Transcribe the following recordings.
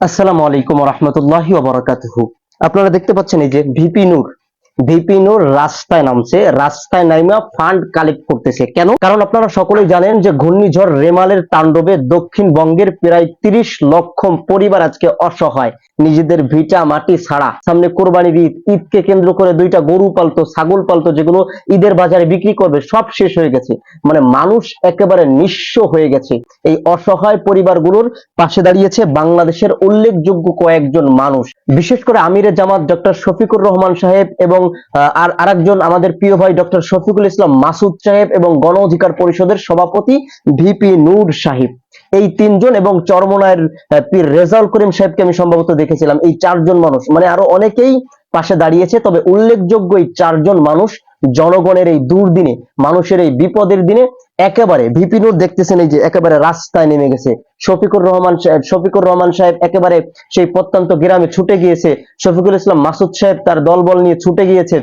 আসসালামু আলাইকুম রহমতুল্লাহি আপনারা দেখতে পাচ্ছেন এই যে ভিপি নূর। ভিপি নূর রাস্তায় নামছে, রাস্তায় নাইমা ফান্ড কালেক্ট করতেছে। কেন? কারণ আপনারা সকলেই জানেন যে ঘূর্ণিঝড় রেমালের তাণ্ডবে দক্ষিণবঙ্গের প্রায় তিরিশ লক্ষ পরিবার আজকে অসহায়। নিজেদের ভিটা মাটি ছাড়া। সামনে কোরবানির ঈদ। ঈদকে কেন্দ্র করে দুইটা গরু পালতো, ছাগল পালতো, যেগুলো ঈদের বাজারে বিক্রি করবে, সব শেষ হয়ে গেছে। মানে মানুষ একেবারে নিঃস্ব হয়ে গেছে। এই অসহায় পরিবারগুলোর পাশে দাঁড়িয়েছে বাংলাদেশের উল্লেখযোগ্য কয়েকজন মানুষ। বিশেষ করে আমিরে জামাত ডক্টর শফিকুর রহমান সাহেব এবং আর আরেকজন আমাদের প্রিয় ভাই ডক্টর শফিকুল ইসলাম মাসুদ সাহেব এবং গণ অধিকার পরিষদের সভাপতি ভিপি নূর সাহেব। এই তিনজন এবং চরমনায়ের পীর রেজাউল করিম সাহেবকে আমি সম্ভবত দেখেছিলাম। এই চারজন মানুষ। মানে আরও অনেকেই পাশে দাঁড়িয়েছে, তবে উল্লেখযোগ্য এই চারজন মানুষ জনগণের এই দুর্দিনে, মানুষের এই বিপদের দিনে একেবারে, ভিপি নূর দেখতেছেন এই যে একেবারে রাস্তায় নেমে গেছে। শফিকুর রহমান সাহেব, শফিকুর রহমান সাহেব একেবারে সেই প্রত্যন্ত গ্রামে ছুটে গিয়েছে। শফিকুল ইসলাম মাসুদ সাহেব তার দলবল নিয়ে ছুটে গিয়েছে।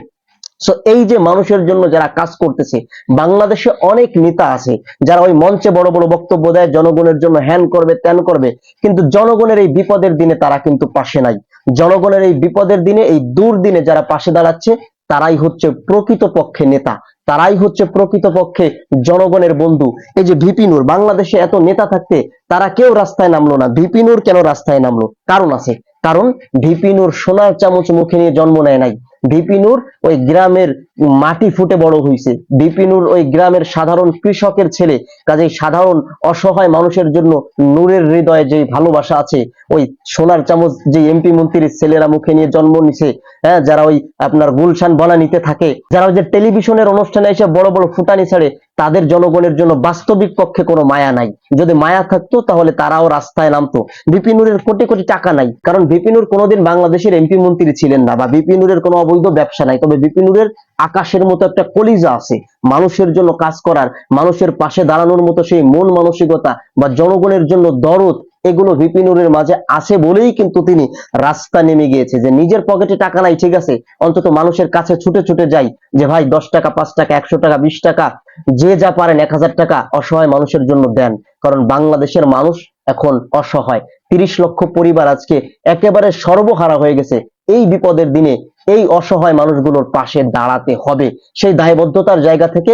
সো এই যে মানুষের জন্য যারা কাজ করতেছে, বাংলাদেশে অনেক নেতা আছে, যারা ওই মঞ্চে বড় বড় বক্তব্য দেয়, জনগণের জন্য হ্যান করবে, ত্যান করবে, কিন্তু জনগণের এই বিপদের দিনে তারা কিন্তু পাশে নাই। জনগণের এই বিপদের দিনে, এই দুর্দিনে যারা পাশে দাঁড়াচ্ছে, তারাই হচ্ছে প্রকৃত পক্ষে নেতা। তারাই হচ্ছে প্রকৃত পক্ষে জনগণের বন্ধু। এই যে ভিপিনুর বাংলাদেশে এত নেতা থাকতে তারা কেউ রাস্তায় নামলো না। ভিপিনুর কেন রাস্তায় নামলো? কারণ আছে। কারণ ভিপিনুর সোনার চামচ মুখে নিয়ে জন্ম নেয় নাই। ভিপিনুর ওই গ্রামের মাটি ফুটে বড় হয়েছে ভিপিনুর ওই গ্রামের সাধারণ কৃষকের ছেলে, কাজেই সাধারণ অসহায় মানুষের জন্য নূরের হৃদয়ে যে ভালোবাসা আছে, ওই সোনার চামচ যে এমপি মন্ত্রীর ছেলেরা মুখে নিয়ে জন্ম নিছে হ্যাঁ যারা ওই আপনার গুলশান বনানিতে থাকে, যারা ওই যে টেলিভিশনের অনুষ্ঠানে এসে বড় বড় ফুটানি ছাড়ে তাদের জনগণের জন্য বাস্তবিক পক্ষে কোনো মায়া নাই। যদি মায়া থাকতো, তাহলে তারাও রাস্তায় নামতো। বিপিনুরের কোটি কোটি টাকা নাই। কারণ বিপিনুর কোনোদিন বাংলাদেশের এমপি মন্ত্রী ছিলেন না বা বিপিনুরের কোনো অবৈধ ব্যবসা নাই। তবে বিপিনুরের আকাশের মতো একটা কলিজা আছে। মানুষের জন্য কাজ করার, মানুষের পাশে দাঁড়ানোর মতো সেই মন মানসিকতা বা জনগণের জন্য দরদ এগুলো বিপিনুরের মাঝে আছে বলেই কিন্তু তিনি রাস্তা নেমে গিয়েছে। যে নিজের পকেটে টাকা নাই, ঠিক আছে? অন্তত মানুষের কাছে ছুটে ছুটে যাই যে, ভাই, দশ টাকা, পাঁচ টাকা, একশো টাকা, বিশ টাকা, যে যা পারেন এক হাজার টাকা অসহায় মানুষের জন্য দেন। কারণ বাংলাদেশের মানুষ এখন অসহায়। তিরিশ লক্ষ পরিবার আজকে একেবারে সর্বহারা হয়ে গেছে। এই বিপদের দিনে এই অসহায় মানুষগুলোর পাশে দাঁড়াতে হবে। সেই দায়বদ্ধতার জায়গা থেকে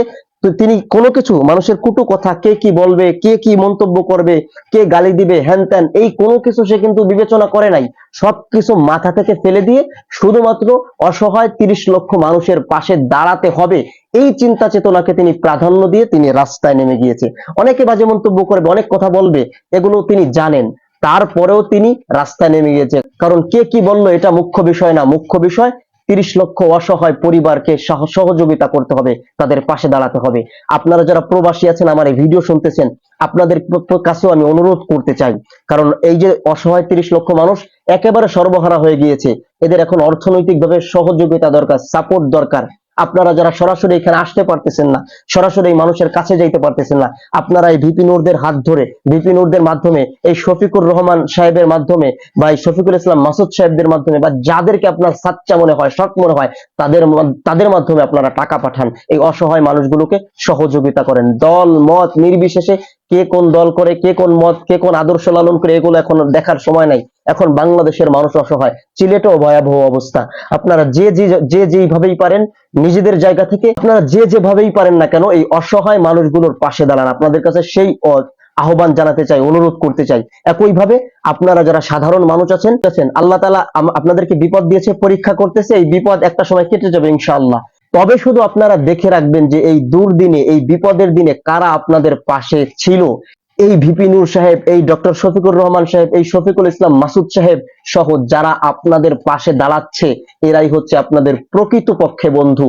তিনি কোনো কিছু, মানুষের কুটু কথা, কে কি বলবে, কে কি মন্তব্য করবে, কে গালি দিবে, হ্যান ত্যান, এই কোনো কিছু সে কিন্তু বিবেচনা করে নাই। সবকিছু মাথা থেকে ফেলে দিয়ে শুধুমাত্র অসহায় তিরিশ লক্ষ মানুষের পাশে দাঁড়াতে হবে। এই চিন্তা চেতনাকে তিনি প্রাধান্য দিয়ে তিনি রাস্তায় নেমে গিয়েছে। অনেকে বাজে মন্তব্য করবে, অনেক কথা বলবে, এগুলো তিনি জানেন। তারপরেও তিনি রাস্তায় নেমে গিয়েছে কারণ কে কি বলল এটা মুখ্য বিষয় না, মুখ্য বিষয় তিরিশ লক্ষ অসহায় পরিবারকে সহ- সহযোগিতা করতে হবে, তাদের পাশে দাঁড়াতে হবে। আপনারা যারা প্রবাসী আছেন, আমার এই ভিডিও শুনতেছেন, আপনাদের কাছেও আমি অনুরোধ করতে চাই। কারণ এই যে অসহায় তিরিশ লক্ষ মানুষ একেবারে সর্বহারা হয়ে গিয়েছে, এদের এখন অর্থনৈতিকভাবে সহযোগিতা দরকার সাপোর্ট দরকার। আপনারা যারা সরাসরি এখানে আসতে পারতেছেন না, সরাসরি এই মানুষের কাছে যাইতে পারতেছেন না, আপনারা এই ভিপি নূরদের হাত ধরে, ভিপি নূরদের মাধ্যমে, এই শফিকুর রহমান সাহেবের মাধ্যমে বা এই শফিকুল ইসলাম মাসুদ সাহেবদের মাধ্যমে বা যাদেরকে আপনার সাচ্চা মনে হয় সৎ মনে হয়, তাদের তাদের মাধ্যমে আপনারা টাকা পাঠান। এই অসহায় মানুষগুলোকে সহযোগিতা করেন। দল, মত, নির্বিশেষে কে কোন দল করে, কে কোন মত, কে কোন আদর্শ লালন করে, এগুলো এখন দেখার সময় নাই। এখন বাংলাদেশের মানুষ অসহায়। সিলেটেও ভয়াবহ অবস্থা। আপনারা যে যে যে যেইভাবেই পারেন, নিজেদের জায়গা থেকে আপনারা যে যেভাবেই পারেন না কেন, এই অসহায় মানুষগুলোর পাশে দাঁড়ান। আপনাদের কাছে সেই আহ্বান জানাতে চাই, অনুরোধ করতে চাই। একইভাবে আপনারা যারা সাধারণ মানুষ আছেন আছেন, আল্লাহ তালা আপনাদেরকে বিপদ দিয়েছে, পরীক্ষা করতেছে, এই বিপদ একটা সময় কেটে যাবে, ইনশাআল্লাহ। তবে শুধু আপনারা দেখে রাখবেন যে এই দুর্দিনে, এই বিপদের দিনে কারা আপনাদের পাশে ছিল? এই ভিপি নূর সাহেব, এই ডক্টর শফিকুর রহমান সাহেব, এই শফিকুল ইসলাম মাসুদ সাহেব সহ যারা আপনাদের পাশে দাঁড়াচ্ছে, এরাই হচ্ছে আপনাদের প্রকৃত পক্ষে বন্ধু।